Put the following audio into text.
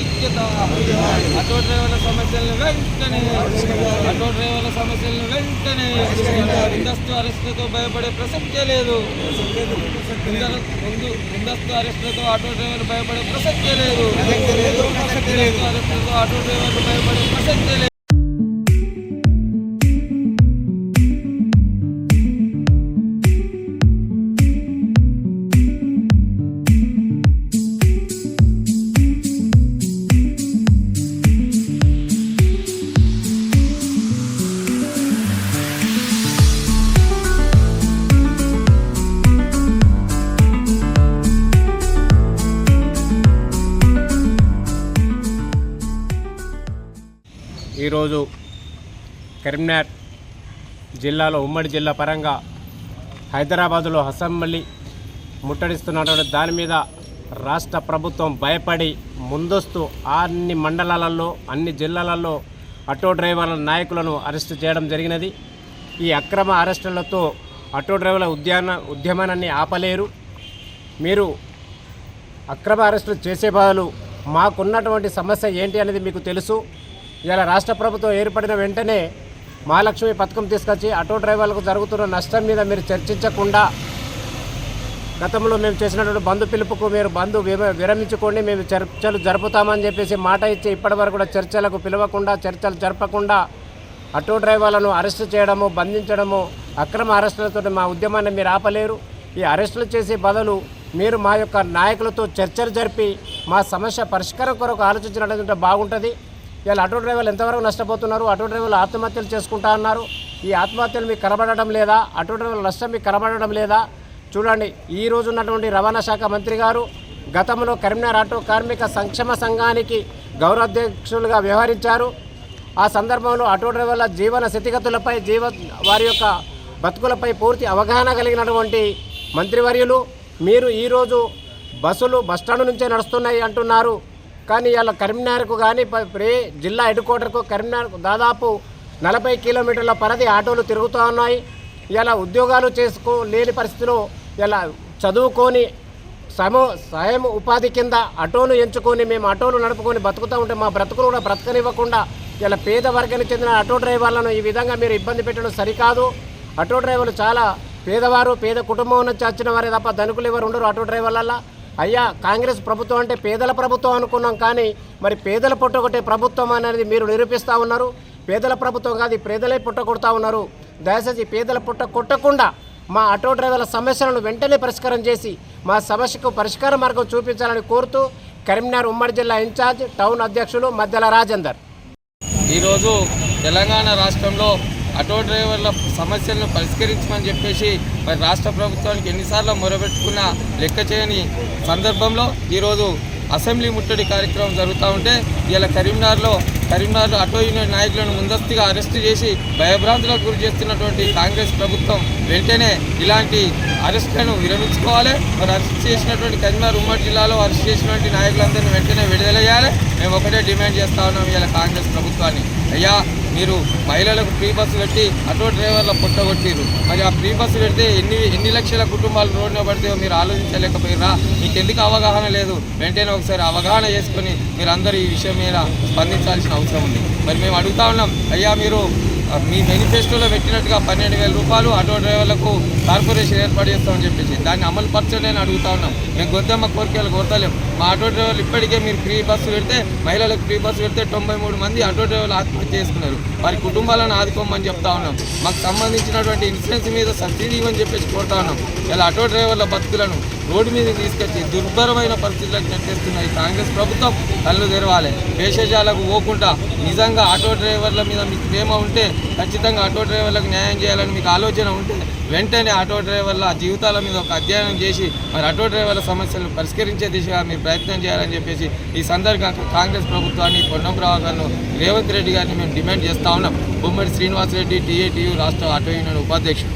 ఐక్యత. ఆటో డ్రైవర్ల సమస్యలను వెంటనే ఆటో డ్రైవర్ల సమస్యలను వెంటనే ముందస్తు అరెస్టులతో భయపడే ప్రసక్తే లేదు. ముందు ముందస్తు అరెస్టులతో ఆటో డ్రైవర్లు భయపడే ప్రసక్తే లేదు. అరెస్టులతో ఆటో డ్రైవర్లు భయపడే ప్రసక్తే ఈరోజు కరీంనగర్ జిల్లాలో ఉమ్మడి జిల్లా పరంగా హైదరాబాదులో అసెంబ్లీ ముట్టడిస్తున్నటువంటి దాని మీద రాష్ట్ర ప్రభుత్వం భయపడి ముందస్తు అన్ని మండలాలలో అన్ని జిల్లాలలో ఆటో డ్రైవర్ల నాయకులను అరెస్టు చేయడం జరిగినది. ఈ అక్రమ అరెస్టులతో ఆటో డ్రైవర్ల ఉద్యాన ఉద్యమానాన్ని ఆపలేరు. మీరు అక్రమ అరెస్టులు చేసే బదులు మాకున్నటువంటి సమస్య ఏంటి అనేది మీకు తెలుసు. ఇలా రాష్ట్ర ప్రభుత్వం ఏర్పడిన వెంటనే మహాలక్ష్మి పథకం తీసుకొచ్చి ఆటో డ్రైవర్లకు జరుగుతున్న నష్టం మీద మీరు చర్చించకుండా గతంలో మేము చేసినటువంటి బంధు పిలుపుకు మీరు బంధు విరమించుకోండి మేము చర్చలు జరుపుతామని చెప్పేసి మాట ఇచ్చి ఇప్పటివరకు కూడా చర్చలకు పిలవకుండా చర్చలు జరపకుండా ఆటో డ్రైవర్లను అరెస్టు చేయడము బంధించడము అక్రమ అరెస్టులతో మా ఉద్యమాన్ని మీరు ఆపలేరు. ఈ అరెస్టులు చేసే బదులు మీరు మా యొక్క నాయకులతో చర్చలు జరిపి మా సమస్య పరిష్కారం కొరకు ఆలోచించినట్లయితే బాగుంటుంది. ఇలా ఆటో డ్రైవర్లు ఎంతవరకు నష్టపోతున్నారు? ఆటో డ్రైవర్లు ఆత్మహత్యలు చేసుకుంటా అన్నారు. ఈ ఆత్మహత్యలు మీకు కనబడడం లేదా? ఆటో డ్రైవర్ల నష్టం మీకు కనబడడం లేదా? చూడండి ఈ రోజు ఉన్నటువంటి రవాణా శాఖ మంత్రి గారు గతంలో కరీంనగర్ ఆటో కార్మిక సంక్షేమ సంఘానికి గౌరవాధ్యక్షులుగా వ్యవహరించారు. ఆ సందర్భంలో ఆటో డ్రైవర్ల జీవన స్థితిగతులపై జీవ వారి యొక్క బతుకులపై పూర్తి అవగాహన కలిగినటువంటి మంత్రివర్యులు మీరు ఈరోజు బస్సులు బస్టాండ్ నుంచే నడుస్తున్నాయి అంటున్నారు. కానీ ఇలా కరీంనగర్కు కానీ ప్రే జిల్లా హెడ్ క్వార్టర్కు కరీంనగర్కు దాదాపు నలభై కిలోమీటర్ల పరిధి ఆటోలు తిరుగుతూ ఉన్నాయి. ఇలా ఉద్యోగాలు చేసుకో లేని పరిస్థితిలో ఇలా చదువుకొని సమూ స్వయం ఉపాధి కింద అటోను ఎంచుకొని మేము ఆటోలు నడుపుకొని బతుకుతూ ఉంటే మా బ్రతుకులు కూడా బ్రతకనివ్వకుండా ఇలా పేద వర్గానికి చెందిన ఆటో డ్రైవర్లను ఈ విధంగా మీరు ఇబ్బంది పెట్టడం సరికాదు. ఆటో డ్రైవర్లు చాలా పేదవారు పేద కుటుంబం నుంచి వచ్చిన వారే తప్ప ధనుకులు ఎవరు ఉండరు ఆటో డ్రైవర్లల్లా. అయ్యా కాంగ్రెస్ ప్రభుత్వం అంటే పేదల ప్రభుత్వం అనుకున్నాం కానీ మరి పేదల పుట్టగొట్టే ప్రభుత్వం అనేది మీరు నిరూపిస్తూ ఉన్నారు. పేదల ప్రభుత్వం కాదు పేదలే పుట్టగొడతా ఉన్నారు. దయచేసి పేదల పుట్ట కొట్టకుండా మా ఆటో డ్రైవర్ల సమస్యలను వెంటనే పరిష్కారం చేసి మా సమస్యకు పరిష్కార మార్గం చూపించాలని కోరుతూ కరీంనగర్ ఉమ్మడి జిల్లా ఇన్ఛార్జ్ టౌన్ అధ్యక్షులు మద్దెల రాజేందర్. ఈరోజు తెలంగాణ రాష్ట్రంలో ఆటో డ్రైవర్ల సమస్యలను పరిష్కరించమని చెప్పేసి మరి రాష్ట్ర ప్రభుత్వానికి ఎన్నిసార్లు మొరబెట్టుకున్న లెక్క చేయని సందర్భంలో ఈరోజు అసెంబ్లీ ముట్టడి కార్యక్రమం జరుగుతూ ఉంటే ఇలా కరీంనగర్లో కరీంనగర్లో ఆటో యూనియన్ నాయకులను ముందస్తుగా అరెస్టు చేసి భయభ్రాంతులకు గురి చేస్తున్నటువంటి కాంగ్రెస్ ప్రభుత్వం వెంటనే ఇలాంటి అరెస్టులను విరమించుకోవాలి. మరి అరెస్ట్ చేసినటువంటి కరీంనగర్ ఉమ్మడి జిల్లాలో అరెస్ట్ చేసినటువంటి నాయకులందరినీ వెంటనే విడుదల చేయాలి. మేము ఒకటే డిమాండ్ చేస్తా ఉన్నాం ఇలా కాంగ్రెస్ ప్రభుత్వాన్ని. అయ్యా మీరు మహిళలకు ఫ్రీ బస్సు పెట్టి ఆటో డ్రైవర్ల పుట్టగొట్టిరు మరి ఆ ఫ్రీ బస్సు పెడితే ఎన్ని ఎన్ని లక్షల కుటుంబాలు రోడ్లో పడితే మీరు ఆలోచించలేకపోయినా మీకు ఎందుకు అవగాహన లేదు? వెంటనే ఒకసారి అవగాహన చేసుకొని మీరు అందరూ ఈ విషయం మీద స్పందించాల్సిన అవసరం ఉంది. మరి మేము అడుగుతా ఉన్నాం అయ్యా మీరు మీ మేనిఫెస్టోలో పెట్టినట్టుగా పన్నెండు వేల రూపాయలు ఆటో డ్రైవర్లకు కార్పొరేషన్ ఏర్పాటు చేస్తామని చెప్పేసి దాన్ని అమలు పరచండి అని అడుగుతా ఉన్నాం. మేము గొద్దమ్మ కోరికలు కోరతలేం. మా ఆటో డ్రైవర్లు ఇప్పటికే మీరు ఫ్రీ బస్సు పెడితే మహిళలకు ఫ్రీ బస్సు పెడితే తొంభై మూడు మంది ఆటో డ్రైవర్లు ఆత్మహత్య చేసుకున్నారు. వారి కుటుంబాలను ఆదుకోమని చెప్తా ఉన్నాం. మాకు సంబంధించినటువంటి ఇన్సూరెన్స్ మీద సబ్సిడీ ఇవ్వని చెప్పేసి కోరుతా ఉన్నాం. ఇలా ఆటో డ్రైవర్ల బతుకులను రోడ్డు మీద తీసుకొచ్చి దుర్భరమైన పరిస్థితులకు నెట్టేస్తున్న ఈ కాంగ్రెస్ ప్రభుత్వం కళ్ళు తెరవాలి. వేషజాలకు పోకుండా నిజంగా ఆటో డ్రైవర్ల మీద మీకు ప్రేమ ఉంటే ఖచ్చితంగా ఆటో డ్రైవర్లకు న్యాయం చేయాలని మీకు ఆలోచన ఉంటే వెంటనే ఆటో డ్రైవర్ల జీవితాల మీద ఒక అధ్యయనం చేసి మరి ఆటో డ్రైవర్ల సమస్యలను పరిష్కరించే దిశగా మీరు ప్రయత్నం చేయాలని చెప్పేసి ఈ సందర్భంగా కాంగ్రెస్ ప్రభుత్వాన్ని పొన్నం ప్రభాకర్ను రేవంత్ రెడ్డి గారిని మేము డిమాండ్ చేస్తా ఉన్నాం. బొమ్మడి శ్రీనివాసరెడ్డి టీఏటీయూ రాష్ట్ర ఆటో యూనియన్ ఉపాధ్యక్షుడు.